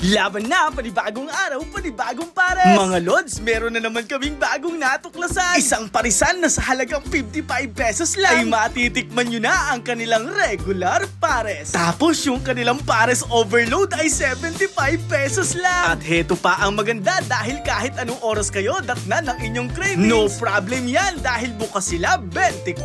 Laban na, panibagong araw, panibagong pares! Mga Lods, meron na naman kaming bagong natuklasan! Isang parisan na sa halagang 55 pesos lang ay matitikman nyo na ang kanilang regular pares. Tapos yung kanilang pares overload ay 75 pesos lang! At heto pa ang maganda dahil kahit anong oras kayo, datnan ng inyong cravings. No problem yan dahil bukas sila 24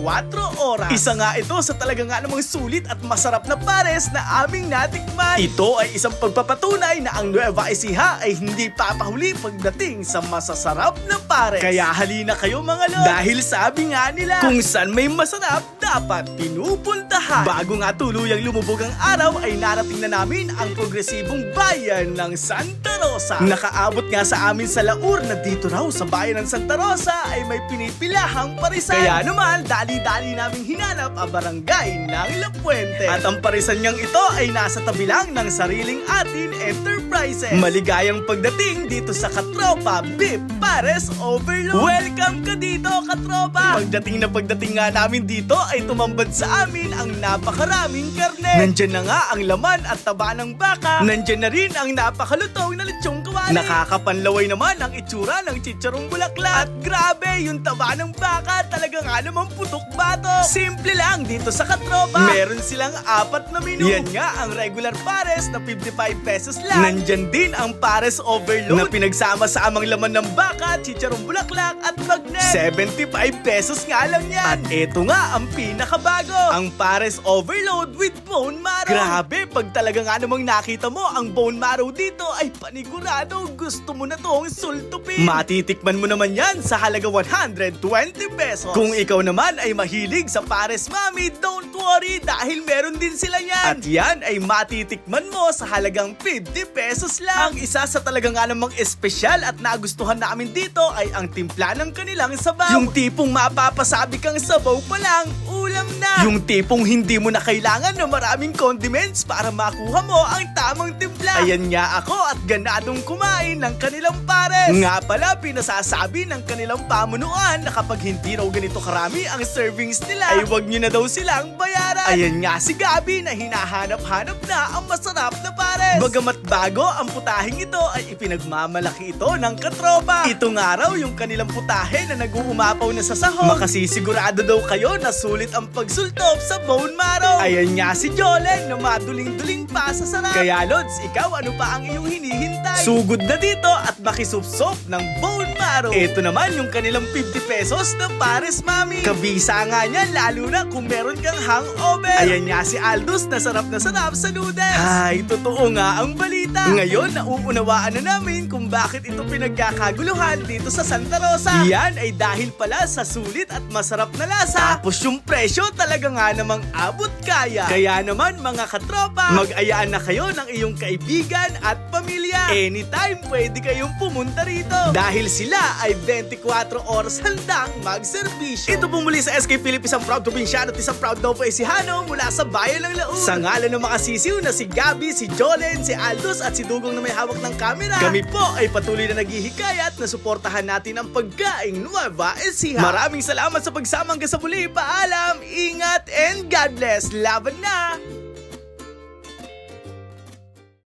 oras. Isa nga ito sa talaga nga namang sulit at masarap na pares na aming natikman. Ito ay isang pagpapatunay na ang Nueva Ecija ay hindi papahuli pagdating sa masasarap na pares. Kaya halina kayo mga lord. Dahil sabi nga nila, kung saan may masarap, dapat pinupuntahan. Bago nga tuluyang lumubog ang araw ay narating na namin ang progresibong bayan ng Santa Rosa. Nakaabot nga sa amin sa Laur na dito raw sa bayan ng Santa Rosa ay may pinipilahang parisan. Kaya naman, dali-dali naming hinanap ang barangay ng La Puente. At ang parisan niyang ito ay nasa tabi lang ng sariling atin enterprises. Maligayang pagdating dito sa Katropa Beef Pares Overload. Welcome ka dito, Katropa! Pagdating na pagdating nga namin dito ay tumambad sa amin ang napakaraming karne. Nandyan na nga ang laman at taba ng baka. Nandyan na rin ang napakalutong na lechong kawali. Nakakapanlaway naman ang itsura ng chicharong bulaklak. At grabe, yung taba ng baka talaga nga namang putok bato. Simple lang dito sa Katropa. Meron silang apat na menu. Yan nga ang regular pares na 55 pesos lang. Nandyan din ang pares overload na pinagsama sa amang laman ng baka, chicharong bulaklak at magnet. 75 pesos nga lang yan. At eto nga ang pinakabago. Ang pares overload with bone marrow. Grabe, pag talaga nga namang nakita mo ang bone marrow dito ay panigurado gusto mo na tong sultupin. Matitikman mo naman yan sa halaga 120 pesos. Kung ikaw naman ay mahilig sa pares mami, don't worry dahil meron din sila yan. At yan ay matitikman mo sa halagang 50 pesos lang. Ang isa sa talaga nga namang espesyal at nagustuhan namin dito ay ang timpla ng kanilang sabaw. Yung tipong mapapasabi kang sabaw pa lang, ulam na. Yung tipong hindi mo na kailangan ng maraming condiments para makuha mo ang tamang timpla. Ayan nga ako at ganadong kumain ng kanilang pares. Nga pala, pinasasabi ng kanilang pamunuan na kapag hindi raw ganito karami ang servings nila, ay wag nyo na daw silang bayaran. Ayan nga si Gabi na hinahanap-hanap na ang masarap na pares. Bagamat bago, ang putahing ito ay ipinagmamalaki ito ng katropa. Ito nga raw yung kanilang putahe na nag-uumapaw na sa sahog. Makasisigurado daw kayo na sulit ang pagsultop sa bone marrow. Ayan nga si Jolen na maduling-duling pa sa sarap. Kaya Lods, ikaw ano pa ang iyong hinihintay? Sugod na dito at makisupsop ng bone marrow. Ito naman yung kanilang 50 pesos na pares mami. Kabisa nga niyan lalo na kung meron kang hangover. Ayan nga si Aldous na sarap na sarap sa noodles. Ay, totoo nga ang balita. Ngayon, nauunawaan na namin kung bakit ito pinagkakaguluhan dito sa Santa Rosa. Yan ay dahil pala sa sulit at masarap na lasa. Tapos yung presyo talaga nga namang abot kaya. Kaya naman mga katropa, mag-ayaan na kayo ng iyong kaibigan at pamilya. Anytime pwede kayong pumunta rito. Dahil sila ay 24 oras handang magserbisyo. Ito po muli sa SK Philippines ang proud probinsyano at isang proud Novo Ecijano mula sa bayan ng Laon. Sa ngalan ng mga sisiw na si Gabi, si Jolen, si Aldous at si Dugong na may hawak ng kamera. Kami po ay patuloy na naghihikayat na suportahan natin ang pagkaing Nueva Ecija. Maraming salamat sa pagsama hanggang sa muli. Paalam, ingat, and God bless. Laban na!